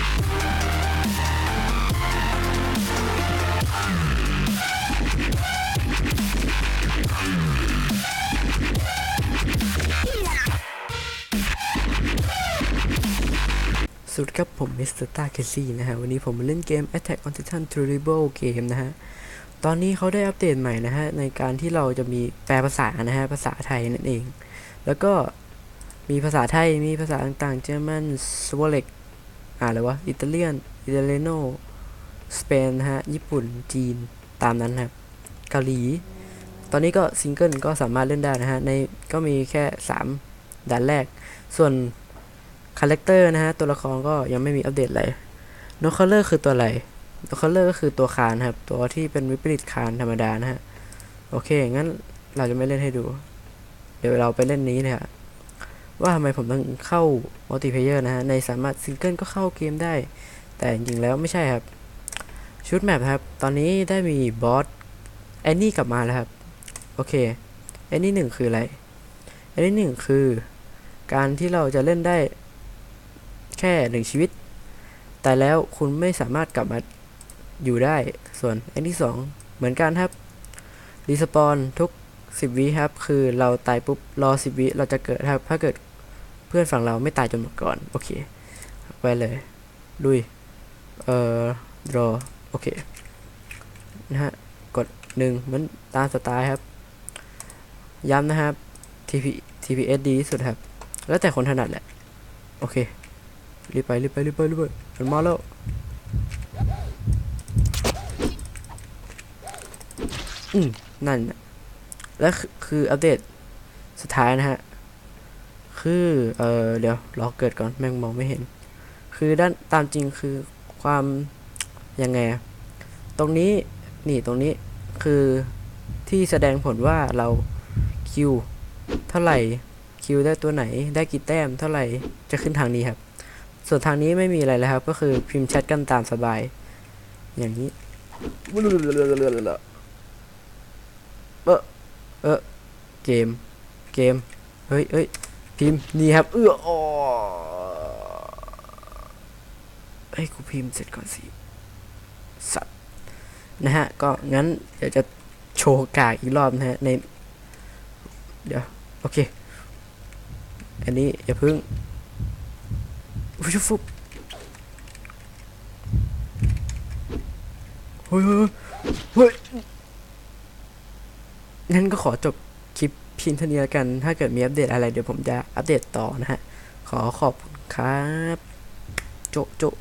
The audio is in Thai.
สวัสดีครับผมมิสเตอร์ตาเคซี่นะฮะ วันนี้ผมมาเล่นเกม Attack on Titan Terrible Game นะฮะ ตอนนี้เขาได้อัปเดตใหม่นะฮะ ในการที่เราจะมีแปลภาษานะฮะ ภาษาไทยนั่นเอง แล้วก็มีภาษาไทย มีภาษาต่างๆ เจอร์มันสวอเล็ก อ่าอะไรวะอิตาเลียน อิตาเลโน สเปนฮะ ญี่ปุ่น จีน ตามนั้นครับ เกาหลี ตอนนี้ก็ซิงเกิลก็สามารถเล่นได้นะฮะ ในก็มีแค่ 3ด่านแรก ส่วนคาแรคเตอร์นะฮะ ตัวละครก็ยังไม่มีอัปเดตอะไรโนค o ลเลอร์คือตัวอะไรโนค o ลเลอร์ก็คือตัวคานครับ ตัวที่เป็นวิปริตคานธรรมดานะฮะ โอเค งั้นเราจะไม่เล่นให้ดู เดี๋ยวเราไปเล่นนี้เนี่ย ว่าทำไมผมต้องเข้ามัลติเพเยอร์นะฮะ ในสามารถซิงเกิลก็เข้าเกมได้ แต่จริงแล้วไม่ใช่ครับ ชุดแมปครับ ตอนนี้ได้มีบอสแอนนี่กลับมาแล้วครับ โอเคแอนนี่หนึ่งคืออะไรแอนนี่หนึ่งคือการที่เราจะเล่นได้แค่หนึ่งชีวิต แต่แล้วคุณไม่สามารถกลับมาอยู่ได้ ส่วนแอันที่สองเหมือนกันครับรีสปอนทุก 10วิครับ คือเราตายปุ๊บ รอ 10วิเราจะเกิดครับ ถ้าเกิด เพื่อนฝั่งเราไม่ตายจนหมดก่อน โอเค ไปเลยลุยเอ่อรอโอเค นะฮะ กดหนึ่งเหมือนตามสไตล์ครับ ย้ำนะครับ TP TPS ดีที่สุดครับ แล้วแต่คนถนัดแหละ โอเค รีบไปรีบไปรีบไปรีบไปมันมาแล้วอืมนั่นนะแล้วคือคืออัปเดตสุดท้ายนะฮะ คือเออเดี๋ยวรอเกิดก่อนแม่งมองไม่เห็น คือด้านตามจริงคือความยังไง ตรงนี้นี่ตรงนี้คือที่แสดงผลว่าเราคิวเท่าไหร่คิวได้ตัวไหนได้กี่แต้มเท่าไหร่จะขึ้นทางนี้ครับ ส่วนทางนี้ไม่มีอะไรแล้วครับ ก็คือพิมพ์แชทกันตามสบาย อย่างนี้เออเออเกม เกม เฮ้ยเฮ้ย พิมพ์นี่ครับ เอื้อออเฮ้ยกูพิมพ์เสร็จก่อนสิสัตว์นะฮะ ก็งั้นเดี๋ยวจะโชว์กากอีกรอบนะฮะใน เดี๋ยว โอเค อันนี้อย่าเพึ่งฟุบฟุบเฮ้ยเฮ้ยเฮ้ยงั้นก็ขอจบ พียงเท่านี้แล้วกัน ถ้าเกิดมีอัปเดตอะไรเดี๋ยวผมจะอัปเดตต่อนะฮะ ขอขอบคุณครับ โจะโจะ